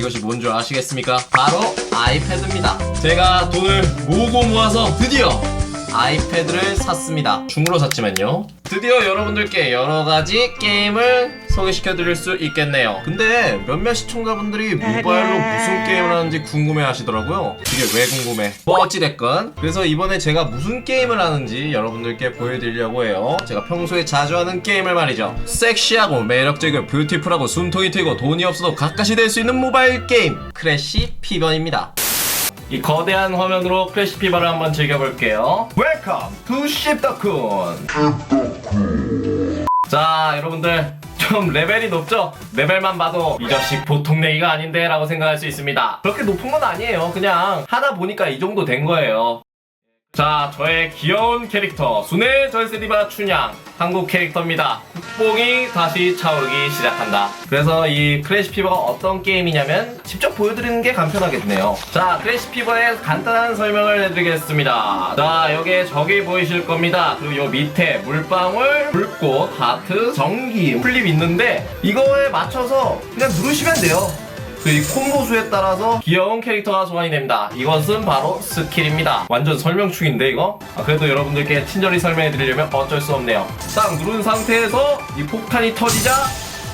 이것이 뭔 줄 아시겠습니까? 바로 아이패드입니다. 제가 돈을 모으고 모아서 드디어 아이패드를 샀습니다. 중으로 샀지만요. 드디어 여러분들께 여러 가지 게임을 소개시켜 드릴 수 있겠네요. 근데 몇몇 시청자분들이 모바일로 무슨 게임을 하는지 궁금해 하시더라고요. 이게 왜 궁금해? 뭐 어찌됐건. 그래서 이번에 제가 무슨 게임을 하는지 여러분들께 보여드리려고 해요. 제가 평소에 자주 하는 게임을 말이죠. 섹시하고 매력적이고 뷰티풀하고 숨통이 트이고 돈이 없어도 가까이 될 수 있는 모바일 게임. 크래시 피번입니다. 이 거대한 화면으로 크래시 피버를 한번 즐겨볼게요. 웰컴 투 십더쿤. 자, 여러분들 좀 레벨이 높죠? 레벨만 봐도 이 자식 보통 내기가 아닌데 라고 생각할 수 있습니다. 그렇게 높은 건 아니에요. 그냥 하다 보니까 이 정도 된 거예요. 자, 저의 귀여운 캐릭터 순회 절세디바 춘향 한국 캐릭터입니다. 국뽕이 다시 차오르기 시작한다. 그래서 이 크래시 피버가 어떤 게임이냐면 직접 보여드리는 게 간편하겠네요. 자, 크래시 피버의 간단한 설명을 해드리겠습니다. 자, 여기에 적이 보이실 겁니다. 그리고 요 밑에 물방울, 불꽃, 하트, 전기, 플립 있는데 이거에 맞춰서 그냥 누르시면 돼요. 그 이 콤보 수에 따라서 귀여운 캐릭터가 소환이 됩니다. 이것은 바로 스킬입니다. 완전 설명충인데 이거? 아, 그래도 여러분들께 친절히 설명해 드리려면 어쩔 수 없네요. 딱 누른 상태에서 이 폭탄이 터지자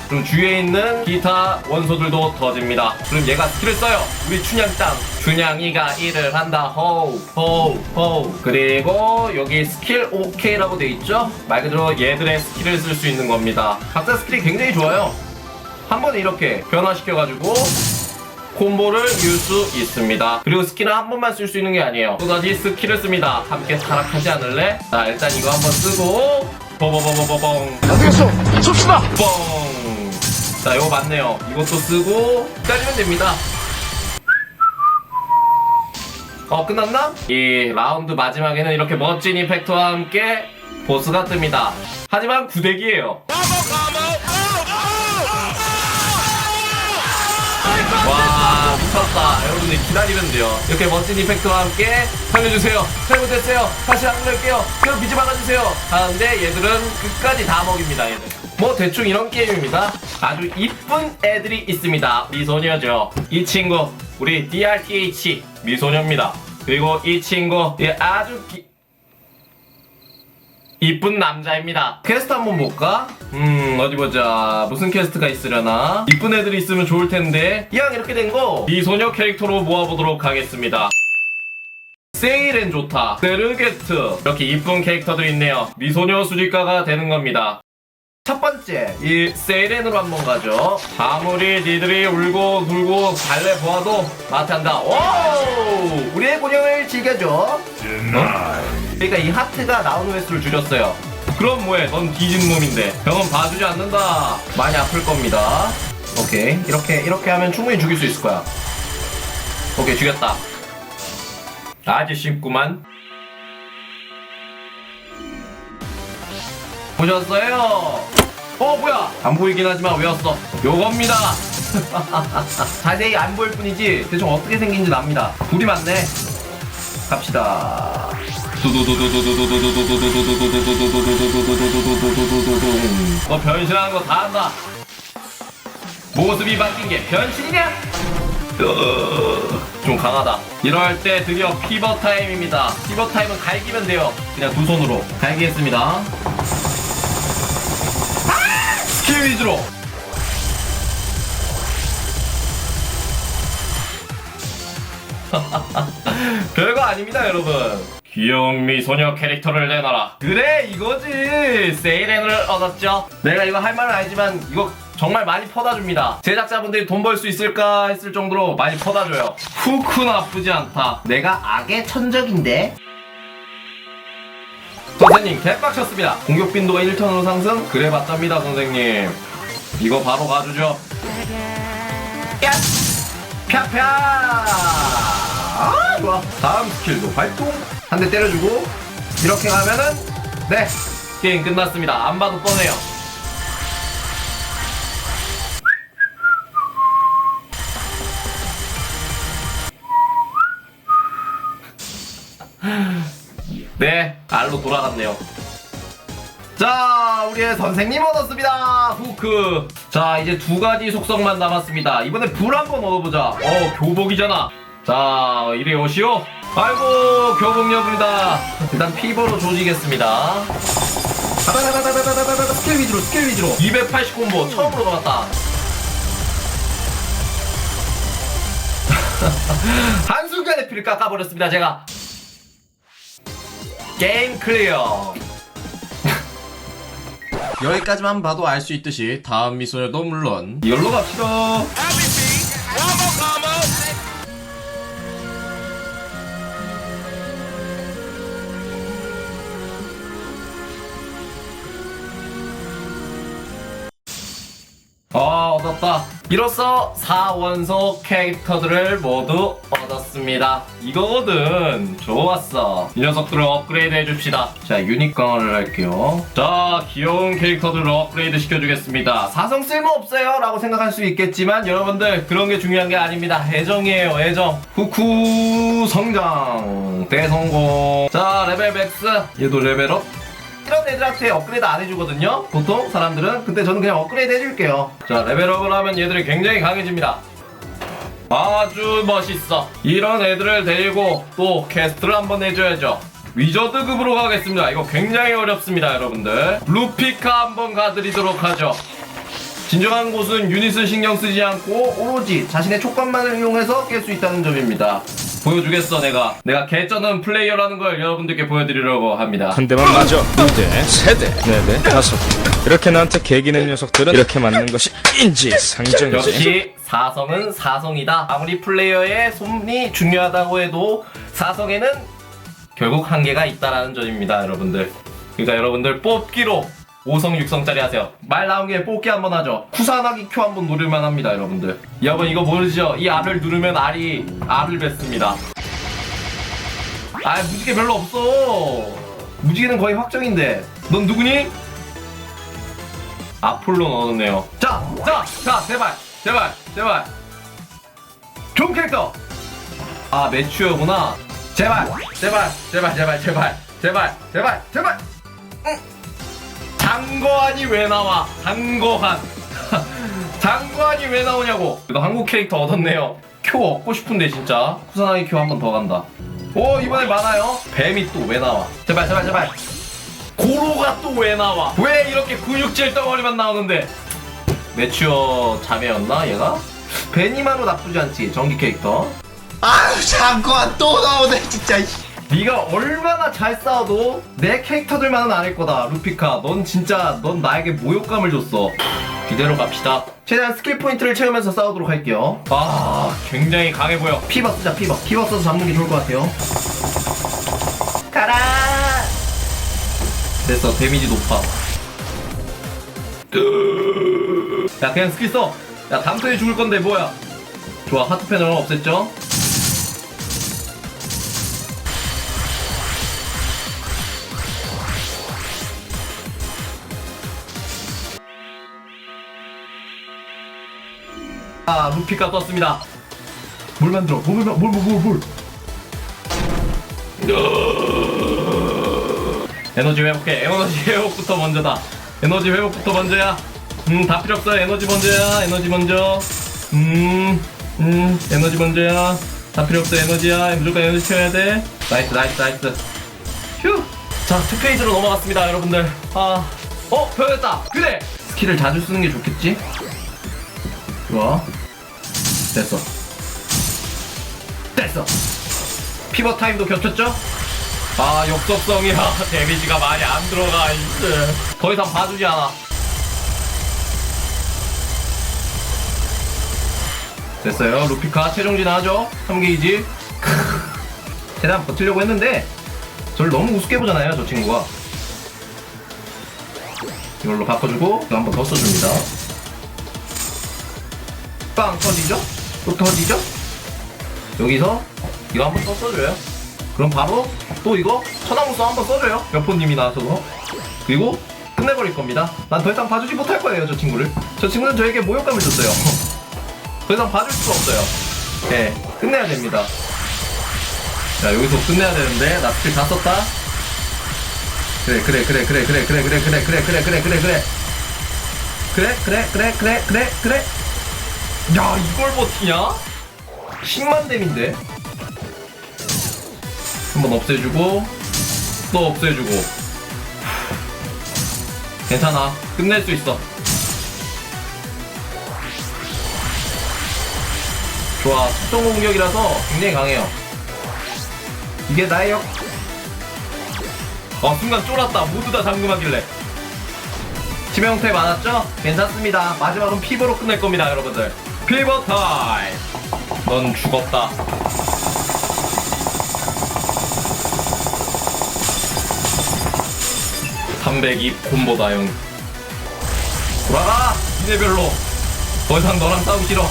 그럼 주위에 있는 기타 원소들도 터집니다. 그럼 얘가 스킬을 써요. 우리 춘향짱. 춘향이가 일을 한다. 호우, 호우, 호우. 그리고 여기 스킬 OK라고 돼 있죠? 말 그대로 얘들의 스킬을 쓸 수 있는 겁니다. 각자 스킬이 굉장히 좋아요. 한 번에 이렇게 변화시켜가지고 콤보를 줄수 있습니다. 그리고 스킬은 한 번만 쓸 수 있는 게 아니에요. 또 다시 스킬을 씁니다. 함께 타락하지 않을래? 자, 일단 이거 한 번 쓰고 뽀뽀뽀뽀뽀뽕 안 되겠어! 섭시다! 뽕! 자, 이거 맞네요. 이것도 쓰고 기다리면 됩니다. 어, 끝났나? 이 라운드 마지막에는 이렇게 멋진 이펙트와 함께 보스가 뜹니다. 하지만 구대기예요. 와 미쳤다 여러분들 기다리면 돼요. 이렇게 멋진 이펙트와 함께 살려주세요. 잘못했어요. 다시 안 그럴게요. 그럼 비지 말아주세요. 하는데 얘들은 끝까지 다 먹입니다 얘들. 뭐 대충 이런 게임입니다. 아주 이쁜 애들이 있습니다. 미소녀죠. 이 친구 우리 DRTH 미소녀입니다. 그리고 이 친구 예, 아주 기... 이쁜 남자입니다. 퀘스트 한번 볼까? 음, 어디 보자. 무슨 퀘스트가 있으려나? 이쁜 애들이 있으면 좋을 텐데. 이왕 이렇게 된 거, 미소녀 캐릭터로 모아보도록 하겠습니다. 세일엔 좋다. 세르게트. 이렇게 이쁜 캐릭터들이 있네요. 미소녀 수집가가 되는 겁니다. 첫 번째, 이 세이렌으로 한번 가죠. 아무리 니들이 울고 불고 달래 보아도 마트한다. 오! 우리의 고령을 즐겨줘. 어? 그러니까 이 하트가 나오는 횟수를 줄였어요. 그럼 뭐해? 넌 뒤진 놈인데. 병은 봐주지 않는다. 많이 아플 겁니다. 오케이. 이렇게, 이렇게 하면 충분히 죽일 수 있을 거야. 오케이, 죽였다. 아주 쉽구만. 보셨어요? 어, 뭐야? 안 보이긴 하지만 외웠어. 요겁니다. 자세히 안 보일 뿐이지 대충 어떻게 생긴지 납니다. 불이 많네. 갑시다. 너 변신하는 거 다 한다. 모습이 바뀐 게 변신이냐? 좀 강하다. 이럴 때 드디어 피버 타임입니다. 피버 타임은 갈기면 돼요. 그냥 두 손으로 갈기겠습니다. 스킬 위주로. 별거 아닙니다, 여러분. 귀여운 미소녀 캐릭터를 내놔라. 그래, 이거지. 세이렌을 얻었죠. 내가 이거 할 말은 아니지만 이거 정말 많이 퍼다줍니다. 제작자분들이 돈 벌 수 있을까 했을 정도로 많이 퍼다줘요. 후크 나쁘지 않다. 내가 악의 천적인데? 선생님, 개빡쳤습니다. 공격 빈도가 1턴으로 상승? 그래 봤답니다, 선생님. 이거 바로 가주죠. 야! 펴펴! 아, 좋아. 다음 스킬도 발동. 한 대 때려주고, 이렇게 가면은, 네. 게임 끝났습니다. 안 봐도 뻔해요. 네, 알로 돌아갔네요. 자, 우리의 선생님 얻었습니다. 후크. 자, 이제 두 가지 속성만 남았습니다. 이번에 불 한번 얻어보자. 어, 교복이잖아. 자, 이리 오시오. 아이고, 교복여부입니다. 일단 피버로 조지겠습니다. 다다다다다다다다다 스킬 위주로, 스킬 위주로. 280 콤보 처음으로 들어갔다. 한순간에 피를 깎아버렸습니다, 제가. 게임 클리어. 여기까지만 봐도 알 수 있듯이 다음 미소녀도 물론 이걸로 갑시다. 아 얻었다. 이로써 4원소 캐릭터들을 모두 얻었습니다. 이거거든. 좋았어. 이 녀석들을 업그레이드 해줍시다. 자 강화를 할게요. 자 귀여운 캐릭터들을 업그레이드 시켜주겠습니다. 사성 쓸모없어요 라고 생각할 수 있겠지만 여러분들 그런 게 중요한 게 아닙니다. 애정이에요 애정. 후쿠 성장. 대성공. 자 레벨 맥스. 얘도 레벨업 이런 애들한테 업그레이드 안 해주거든요. 보통 사람들은. 근데 저는 그냥 업그레이드 해줄게요. 자, 레벨업을 하면 얘들이 굉장히 강해집니다. 아주 멋있어. 이런 애들을 데리고 또 캐스트를 한번 해줘야죠. 위저드급으로 가겠습니다. 이거 굉장히 어렵습니다, 여러분들. 루피카 한번 가드리도록 하죠. 진정한 곳은 유닛을 신경 쓰지 않고 오로지 자신의 촉감만을 이용해서 깰 수 있다는 점입니다. 보여주겠어, 내가. 내가 개쩌는 플레이어라는 걸 여러분들께 보여드리려고 합니다. 한 대만 맞아. 두 대, 세 대, 네 대, 다섯 대. 이렇게 나한테 개기는 녀석들은 이렇게 맞는 것이 인지상정이지. 역시 사성은 사성이다. 아무리 플레이어의 손이 중요하다고 해도 사성에는 결국 한계가 있다라는 점입니다, 여러분들. 그러니까 여러분들 뽑기로 5성, 6성짜리 하세요. 말 나온 김에 뽑기 한번 하죠. 쿠사나기 큐 한번 누를만 합니다, 여러분들. 여러분 이거 모르죠? 이 R을 누르면 R이 R을 뱉습니다. 아, 무지개 별로 없어. 무지개는 거의 확정인데. 넌 누구니? 아폴로 넣었네요. 자, 자, 자, 제발, 제발, 제발. 좋은 캐릭터. 아, 매추어구나. 제발, 제발, 제발, 제발, 제발, 제발, 제발, 제발. 응. 장거한이 왜 나와? 장거한. 장거한이 왜 나오냐고. 그래도 한국 캐릭터 얻었네요. 큐 얻고 싶은데 진짜. 쿠사나기 큐 한 번 더 간다. 오 이번에 많아요. 뱀이 또 왜 나와? 제발, 제발, 제발. 고로가 또 왜 나와? 왜 이렇게 근육질 덩어리만 나오는데? 매추어 자매였나 얘가? 베니마로 나쁘지 않지 전기 캐릭터. 아유 잠깐 또 나오네 진짜 네가 얼마나 잘 싸워도 내 캐릭터들만은 아닐 거다 루피카. 넌 진짜 넌 나에게 모욕감을 줬어. 이대로 갑시다. 최대한 스킬 포인트를 채우면서 싸우도록 할게요. 아 굉장히 강해 보여. 피버 쓰자 피버. 피버 써서 잡는 게 좋을 것 같아요. 가라. 됐어 데미지 높아. 야 그냥 스킬 써. 야 다음 턴에 죽을 건데 뭐야? 좋아 하트 패널 없앴죠? 아 루피가 떴습니다. 뭘 만들어? 뭘, 뭘. 에너지 회복해. 에너지 회복부터 먼저다. 에너지 회복부터 먼저야. 음, 다 필요 없어. 에너지 먼저야. 에너지 먼저. 음, 음, 에너지 먼저야. 다 필요 없어. 에너지야. 무조건 에너지 채워야 돼. 나이스, 나이스, 나이스. 휴. 자, 투페이지로 넘어갔습니다, 여러분들. 아, 어, 변했다. 그래. 스킬을 자주 쓰는 게 좋겠지? 좋아. 됐어. 됐어. 피버 타임도 겹쳤죠? 아, 역속성이야. 데미지가 많이 안 들어가, 이스. 더 이상 봐주지 않아. 됐어요. 루피카 최종 진화하죠? 3게이지. 최대한 버티려고 했는데, 저를 너무 우습게 보잖아요, 저 친구가. 이걸로 바꿔주고, 이거 한번 더 써줍니다. 빵 터지죠? 또 터지죠? 여기서 이거 한번 더 써줘요. 그럼 바로 또 이거 천하무수 한번 써줘요. 여포님이 나와서 그리고 끝내버릴 겁니다. 난 더 이상 봐주지 못할 거예요, 저 친구를. 저 친구는 저에게 모욕감을 줬어요. 더 이상 봐줄 수가 없어요. 네, 끝내야 됩니다. 자, 여기서 끝내야 되는데 나 스킬 다 썼다. 그래 그래 그래 그래 그래 그래 그래 그래 그래 그래 그래 그래 그래 그래 그래 그래 그래 그래 그래 야 이걸 버티냐? 10만 댐인데 한번 없애주고 또 없애주고 괜찮아 끝낼 수 있어 좋아 특정 공격이라서 굉장히 강해요 이게 나의 역 어, 순간 쫄았다. 모두 다 잠금하길래. 치매 형태 많았죠? 괜찮습니다. 마지막은 피버로 끝낼 겁니다, 여러분들. 피버 타임! 넌 죽었다. (302) 콤보다 형 돌아가! 이네별로 더 이상 너랑 싸우기 싫어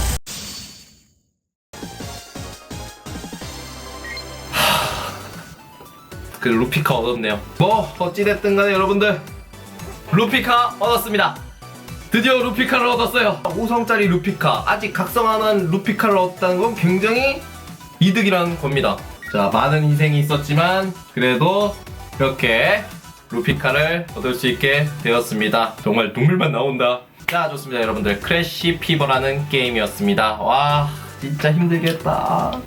그 루피카 얻었네요. 뭐 어찌됐든 간에 여러분들 루피카 얻었습니다. 드디어 루피카를 얻었어요. 5성짜리 루피카 아직 각성하는 루피카를 얻었다는 건 굉장히 이득이라는 겁니다. 자 많은 희생이 있었지만 그래도 이렇게 루피카를 얻을 수 있게 되었습니다. 정말 눈물만 나온다. 자 좋습니다 여러분들 크래쉬 피버라는 게임이었습니다. 와 진짜 힘들겠다.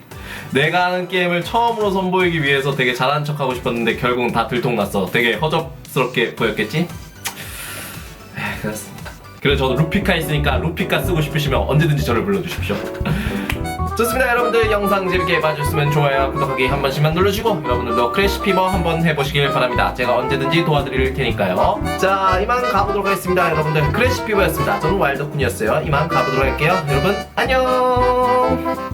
내가 하는 게임을 처음으로 선보이기 위해서 되게 잘한 척 하고 싶었는데 결국은 다 들통났어. 되게 허접스럽게 보였겠지? 에휴, 그렇습니다. 그래서 저도 루피카 있으니까 루피카 쓰고 싶으시면 언제든지 저를 불러주십시오. 좋습니다 여러분들. 영상 재밌게 봐주셨으면 좋아요 구독하기 한 번씩만 눌러주시고 여러분들도 크래시 피버 한 번 해보시길 바랍니다. 제가 언제든지 도와드릴 테니까요. 자 이만 가보도록 하겠습니다 여러분들. 크래시 피버였습니다. 저는 와일드쿤이었어요. 이만 가보도록 할게요. 여러분 안녕